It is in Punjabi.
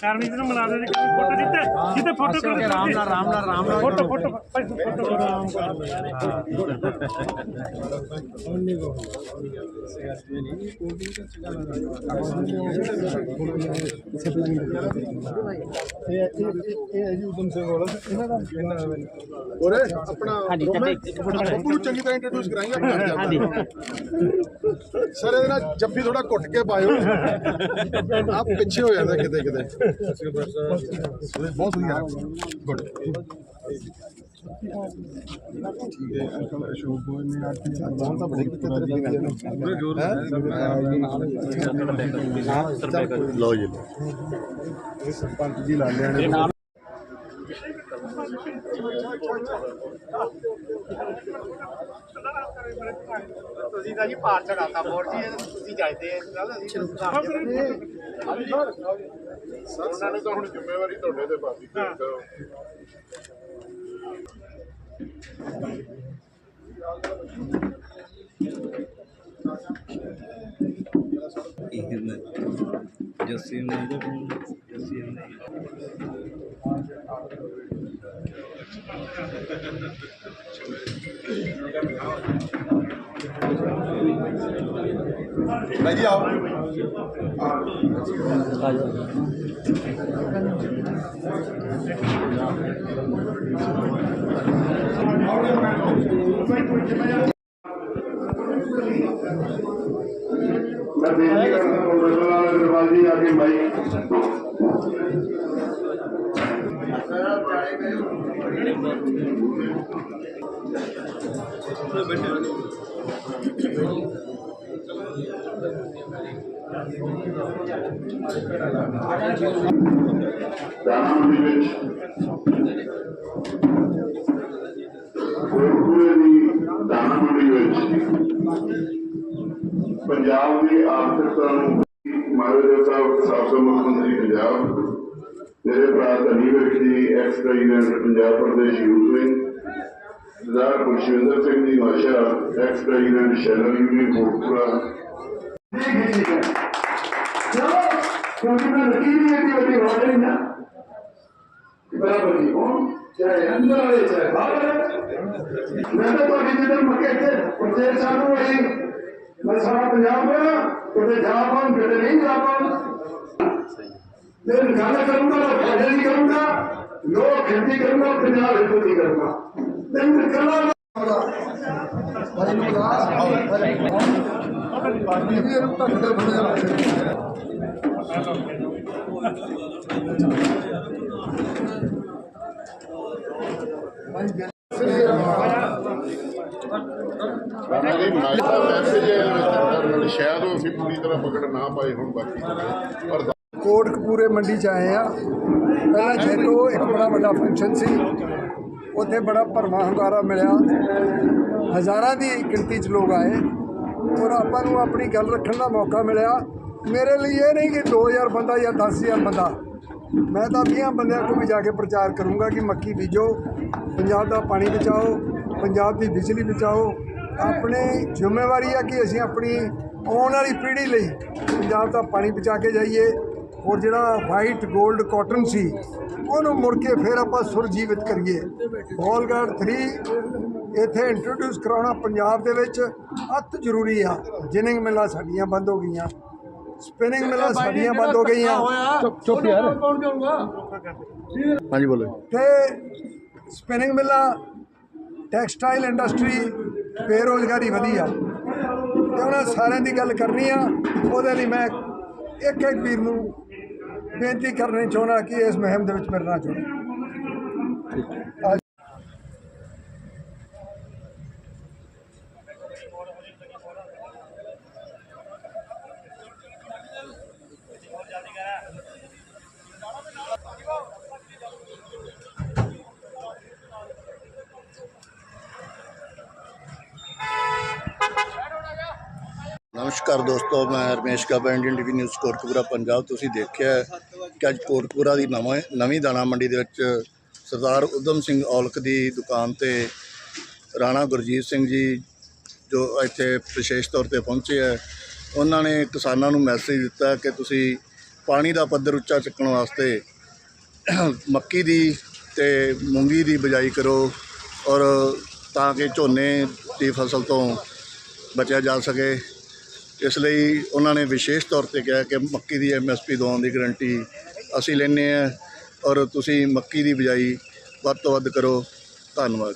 ਕਰਨੀ ਤੇ ਮਿਲਾ ਦੇ ਫੋਟੋ ਜਿੱਤੇ ਜਿੱਤੇ ਫੋਟੋ ਕਰ ਰਾਮ ਨਾਲ ਰਾਮ ਨਾਲ ਰਾਮ ਨਾਲ ਫੋਟੋ ਫੋਟੋ ਫੋਟੋ ਰਾਮ ਔਰ ਆਪਣਾ ਬੱਬੂ ਨੂੰ ਚੰਗੀ ਤਰ੍ਹਾਂ ਇੰਟਰੋਡਿਊਸ ਕਰਾਂਗੇ ਆਪਣਾ ਹਾਂਜੀ। ਸਰ ਇਹਦੇ ਨਾਲ ਜੱਫੀ ਥੋੜਾ ਘੁੱਟ ਕੇ ਪਾਇਓ। ਆਪ ਪਿੱਛੇ ਹੋ ਜਾਂਦਾ ਕਿਤੇ ਕਿਤੇ। ਬਹੁਤ ਵਧੀਆ। ਗੁੱਡ। ਠੀਕ ਹੈ ਅੰਕਲ ਅਸ਼ੋਕ ਗੋਇਲ ਨੇ ਅੱਜ ਬਹੁਤ ਤਾਂ ਬੜੇ ਕਿਤੇ ਤੇਰੇ ਪੂਰੇ ਜੋਰ ਲਓ ਜੀ। ਇਹ ਸਰਪੰਚ ਜੀ ਲਾਲਿਆਂ ਨੇ ਤੁਸੀਂ ਤਾਂ ਜੀ ਭਾਰ ਚੜਾਤਾ ਮੋਰ ਜੀ ਇਹ ਤੁਸੀਂ ਜਾਇਦੇ ਗੱਲ ਅਸੀਂ ਉਹਨਾਂ ਨੇ ਤਾਂ ਹੁਣ ਜ਼ਿੰਮੇਵਾਰੀ ਤੁਹਾਡੇ ਤੇ ਪਾਤੀ ਜੱਸੀ ਨੇ ਜੱਸੀ ਨੇ 来，你好。啊，大家好。好，你。ਮੈਂ ਬੇਨਤੀ ਕਰਦਾ ਪ੍ਰੋਫੈਸਰ ਅਗਰਵਾਲ ਜੀ ਆ ਕੇ ਮਾਈਕ ਦਾਨਾਮੰਡੀ ਵਿੱਚ ਕੋਟਪੂਰੇ ਦੀ ਦਾਨਾਮੰਡੀ ਵਿੱਚ ਪੰਜਾਬ ਦੀ ਆਰਥਿਕਤਾ ਨੂੰ ਮਾਨਯੋਗ ਸਾਹਿਬ, ਸਾਬਕਾ ਮੁੱਖ ਮੰਤਰੀ ਪੰਜਾਬ, ਮੇਰੇ ਭਰਾ ਧਨੀ ਵਿਅਕਤੀ ex president Punjab Pradesh youth wing, Sardar Khushwinder Singh ji ਮਾਸ਼ਾ ex president sheller union Kotpura ਕਿਉਂਕਿ ਮੈਂ ਲਕੀਰ ਹੀ ਇੰਨੀ ਵੱਡੀ ਹੋ ਨਾ। ਬਰਾਬਰ ਜੀ ਹੋ ਚਾਹੇ ਅੰਦਰ ਆਵੇ, ਚਾਹੇ ਬਾਹਰ ਮੈਂ ਤਾਂ ਤੁਹਾਡੀ ਜਦੋਂ ਮੱਕੇ ਤੇ ਪ੍ਰਦੇਸ਼ ਸਾਨੂੰ ਹੋਈ ਮੈਂ ਸਾਰਾ ਪੰਜਾਬ ਗਿਆ ਕਿਤੇ ਜਾ ਪਾਉਂ ਕਿਤੇ ਨਹੀਂ ਜਾ ਪਾਉਂ ਮੈਂ ਗੱਲ ਕਰੂੰਗਾ ਤਾਂ ਫਾਇਦਾ ਨਹੀਂ ਕਰੂੰਗਾ, ਲੋਕ ਖੇਤੀ ਕਰੂੰਗਾ, ਪੰਜਾਬ ਹਿੱਤ ਨਹੀਂ ਕਰੂੰਗਾ। ਮੈਂ ਕਲਾ ਰਾਣਾ ਜੀ ਮਾਈਕ ਦਾ ਮੈਸੇਜ ਹੈ ਸ਼ਾਇਦ ਉਹ ਅਸੀਂ ਪੂਰੀ ਤਰ੍ਹਾਂ ਪਕੜ ਨਾ ਪਾਏ ਹੁਣ ਬਾਕੀ ਪਰ ਕੋਟਕਪੂਰੇ ਮੰਡੀ ਚ ਆਏ ਆ। ਪਹਿਲਾਂ ਜੇਤੋ ਇੱਕ ਬੜਾ ਵੱਡਾ ਫੰਕਸ਼ਨ ਸੀ। ਉੱਥੇ ਬੜਾ ਭਰਵਾਂ ਹੰਗਾਰਾ ਮਿਲਿਆ। ਹਜ਼ਾਰਾਂ ਦੀ ਗਿਣਤੀ ਚ ਲੋਕ ਆਏ। ਔਰ ਆਪਾਂ ਨੂੰ ਆਪਣੀ ਗੱਲ ਰੱਖਣ ਦਾ ਮੌਕਾ ਮਿਲਿਆ। ਮੇਰੇ ਲਈ ਇਹ ਨਹੀਂ ਕਿ 2000 ਬੰਦਾ ਜਾਂ 10000 ਬੰਦਾ। ਮੈਂ ਤਾਂ 20 ਬੰਦਿਆਂ ਕੋਲ ਵੀ ਜਾ ਕੇ ਪ੍ਰਚਾਰ ਕਰੂੰਗਾ ਕਿ ਮੱਕੀ ਬੀਜੋ, ਪੰਜਾਬ ਦਾ ਪਾਣੀ ਬਚਾਓ, ਪੰਜਾਬ ਦੀ ਬਿਜਲੀ ਬਚਾਓ। ਆਪਣੀ ਜ਼ਿੰਮੇਵਾਰੀ ਆ ਕਿ ਅਸੀਂ ਆਪਣੀ ਆਉਣ ਵਾਲੀ ਪੀੜ੍ਹੀ ਲਈ ਪੰਜਾਬ ਦਾ ਪਾਣੀ ਬਚਾ ਕੇ ਜਾਈਏ ਔਰ ਜਿਹੜਾ ਵਾਈਟ 골ਡ ਕਾਟਨ ਸੀ, ਉਹਨੂੰ ਮੁੜ ਕੇ ਫਿਰ ਆਪਾਂ ਸੁਰਜੀਵਿਤ ਕਰੀਏ। ਬੋਲਗਾਰਡ 3 ਇੱਥੇ ਇੰਟਰੋਡਿਊਸ ਕਰਾਉਣਾ ਪੰਜਾਬ ਦੇ ਵਿੱਚ ਅਤ ਜ਼ਰੂਰੀ ਆ। ਜਿਨਿੰਗ ਮਿਲਾਂ ਸਾਡੀਆਂ ਬੰਦ ਹੋ ਗਈਆਂ। ਸਪਿਨਿੰਗ ਮਿਲਾਂ ਸਾਡੀਆਂ ਬੰਦ ਹੋ ਗਈਆਂ। ਚੁੱਪ ਯਾਰ। ਹਾਂਜੀ ਬੋਲੋ ਤੇ ਸਪਿਨਿੰਗ ਮਿਲਾਂ ਟੈਕਸਟਾਈਲ ਇੰਡਸਟਰੀ ਬੇਰੋਜ਼ਗਾਰੀ ਵਧੀ ਆ ਤੇ ਉਹਨਾਂ ਸਾਰਿਆਂ ਦੀ ਗੱਲ ਕਰਨੀ ਆ ਉਹਦੇ ਲਈ ਮੈਂ ਇੱਕ ਇੱਕ ਵੀਰ ਨੂੰ ਬੇਨਤੀ ਕਰਨੀ ਚਾਹੁੰਦਾ ਕਿ ਇਸ ਮੁਹਿੰਮ ਦੇ ਵਿੱਚ ਮਿਲਣਾ ਚਾਹੁੰਦਾ ਨਮਸਕਾਰ ਦੋਸਤੋ, ਮੈਂ Ramesh Kapa Indian TV news Kotkapura, Punjab. ਤੁਸੀਂ ਦੇਖਿਆ ਕਿ ਅੱਜ ਕੋਟਕਪੂਰਾ ਦੀ ਨਵੇਂ ਨਵੀਂ ਦਾਣਾ ਮੰਡੀ ਦੇ ਵਿੱਚ ਸਰਦਾਰ ਉਦਮ ਸਿੰਘ ਔਲਖ ਦੀ ਦੁਕਾਨ ਤੇ ਰਾਣਾ ਗੁਰਜੀਤ ਸਿੰਘ ਜੀ, ਜੋ ਇੱਥੇ ਵਿਸ਼ੇਸ਼ ਤੌਰ ਤੇ ਪਹੁੰਚੇ ਹੈ, ਉਹਨਾਂ ਨੇ ਕਿਸਾਨਾਂ ਨੂੰ ਮੈਸੇਜ ਦਿੱਤਾ ਕਿ ਤੁਸੀਂ ਪਾਣੀ ਦਾ ਪੱਧਰ ਉੱਚਾ ਚੱਕਣ ਵਾਸਤੇ ਮੱਕੀ ਦੀ ਤੇ ਮੂੰਗੀ ਦੀ ਬਜਾਈ ਕਰੋ ਔਰ ਤਾਂ ਕਿ ਝੋਨੇ ਦੀ ਫਸਲ ਤੋਂ ਬਚਿਆ ਜਾ ਸਕੇ। ਇਸ ਲਈ ਉਹਨਾਂ ਨੇ ਵਿਸ਼ੇਸ਼ ਤੌਰ ਤੇ ਕਿਹਾ ਕਿ ਮੱਕੀ ਦੀ ਐਮਐਸਪੀ ਦਵਾਉਣ ਦੀ ਗਾਰੰਟੀ ਅਸੀਂ ਲੈਂਦੇ ਹਾਂ ਔਰ ਤੁਸੀਂ ਮੱਕੀ ਦੀ ਬਿਜਾਈ ਵੱਧ ਤੋਂ ਵੱਧ ਕਰੋ। ਧੰਨਵਾਦ।